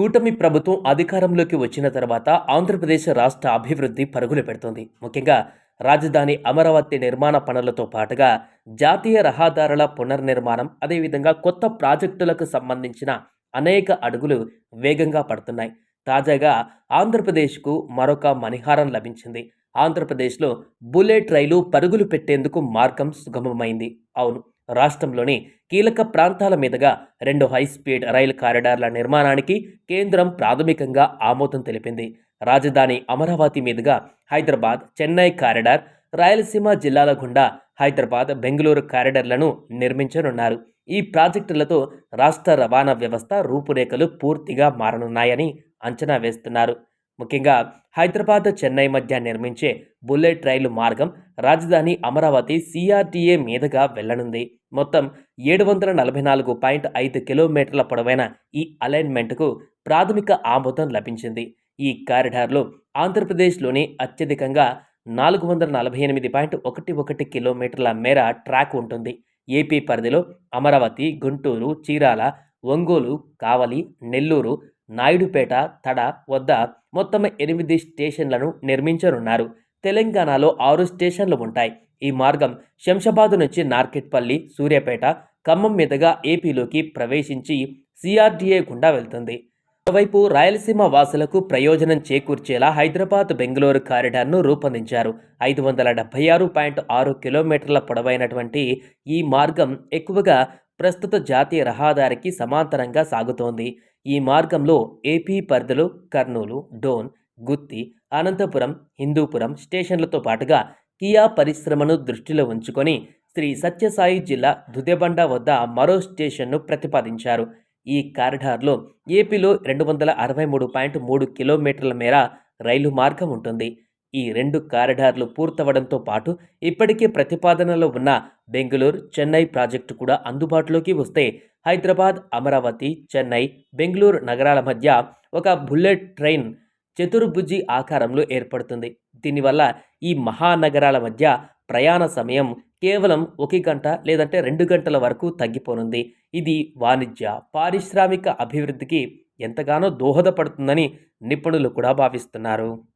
కూటమి ప్రభుత్వం అధికారంలోకి వచ్చిన తర్వాత ఆంధ్రప్రదేశ్ రాష్ట్ర అభివృద్ధి పరుగులు పెడుతోంది. ముఖ్యంగా రాజధాని అమరావతి నిర్మాణ పనులతో పాటుగా జాతీయ రహదారుల పునర్నిర్మాణం అదేవిధంగా కొత్త ప్రాజెక్టులకు సంబంధించిన అనేక అడుగులు వేగంగా పడుతున్నాయి. తాజాగా ఆంధ్రప్రదేశ్కు మరొక మణిహారం లభించింది. ఆంధ్రప్రదేశ్లో బుల్లెట్ రైలు పరుగులు పెట్టేందుకు మార్గం సుగమమైంది. అవును రాష్ట్రంలోని కీలక ప్రాంతాల మీదుగా రెండు హై స్పీడ్ రైలు కారిడార్ల నిర్మాణానికి కేంద్రం ప్రాథమికంగా ఆమోదం తెలిపింది. రాజధాని అమరావతి మీదుగా హైదరాబాద్ చెన్నై కారిడార్ రాయలసీమ జిల్లాల గుండా హైదరాబాద్ బెంగళూరు కారిడార్లను నిర్మించనున్నారు. ఈ ప్రాజెక్టులతో రాష్ట్ర రవాణా వ్యవస్థ రూపురేఖలు పూర్తిగా మారనున్నాయని అంచనా వేస్తున్నారు. ముఖ్యంగా హైదరాబాద్ చెన్నై మధ్య నిర్మించే బుల్లెట్ రైలు మార్గం రాజధాని అమరావతి సిఆర్టీఏ మీదుగా వెళ్ళనుంది. మొత్తం ఏడు వందల నలభై నాలుగు పాయింట్ ఐదు కిలోమీటర్ల పొడవైన ఈ అలైన్మెంట్కు ప్రాథమిక ఆమోదం లభించింది. ఈ కారిడార్లో ఆంధ్రప్రదేశ్లోని అత్యధికంగా నాలుగు వందల నలభై ఎనిమిది పాయింట్ ఒకటి ఒకటి కిలోమీటర్ల మేర ట్రాక్ ఉంటుంది. ఏపీ పరిధిలో అమరావతి గుంటూరు చీరాల ఒంగోలు కావలి నెల్లూరు నాయుడుపేట తడ వద్ద మొత్తం ఎనిమిది స్టేషన్లను నిర్మించనున్నారు. తెలంగాణలో ఆరు స్టేషన్లు ఉంటాయి. ఈ మార్గం శంషాబాద్ నుంచి నార్కెట్పల్లి సూర్యాపేట ఖమ్మం మీదుగా ఏపీలోకి ప్రవేశించి సిఆర్డీఏ గుండా వెళ్తుంది. మరోవైపు రాయలసీమ వాసులకు ప్రయోజనం చేకూర్చేలా హైదరాబాద్ బెంగళూరు కారిడార్ను రూపొందించారు. ఐదు వందల డెబ్బై ఆరు పాయింట్ ఆరు కిలోమీటర్ల పొడవైనటువంటి ఈ మార్గం ఎక్కువగా ప్రస్తుత జాతీయ రహదారికి సమాంతరంగా సాగుతోంది. ఈ మార్గంలో ఏపీ పరిధిలో కర్నూలు డోన్ గుత్తి అనంతపురం హిందూపురం స్టేషన్లతో పాటుగా కియా పరిశ్రమను దృష్టిలో ఉంచుకొని శ్రీ సత్యసాయి జిల్లా దుదెబండ వద్ద మరో స్టేషన్ను ప్రతిపాదించారు. ఈ కారిడార్లో ఏపీలో రెండు వందల అరవై మూడు పాయింట్ మూడు కిలోమీటర్ల మేర రైలు మార్గం ఉంటుంది. ఈ రెండు కారిడార్లు పూర్తవడంతో పాటు ఇప్పటికే ప్రతిపాదనలో ఉన్న బెంగళూరు చెన్నై ప్రాజెక్టు కూడా అందుబాటులోకి వస్తే హైదరాబాద్ అమరావతి చెన్నై బెంగళూరు నగరాల మధ్య ఒక బుల్లెట్ ట్రైన్ చతుర్భుజి ఆకారంలో ఏర్పడుతుంది. దీనివల్ల ఈ మహానగరాల మధ్య ప్రయాణ సమయం కేవలం ఒక గంట లేదంటే రెండు గంటల వరకు తగ్గిపోనుంది. ఇది వాణిజ్య పారిశ్రామిక అభివృద్ధికి ఎంతగానో దోహదపడుతుందని నిపుణులు కూడా భావిస్తున్నారు.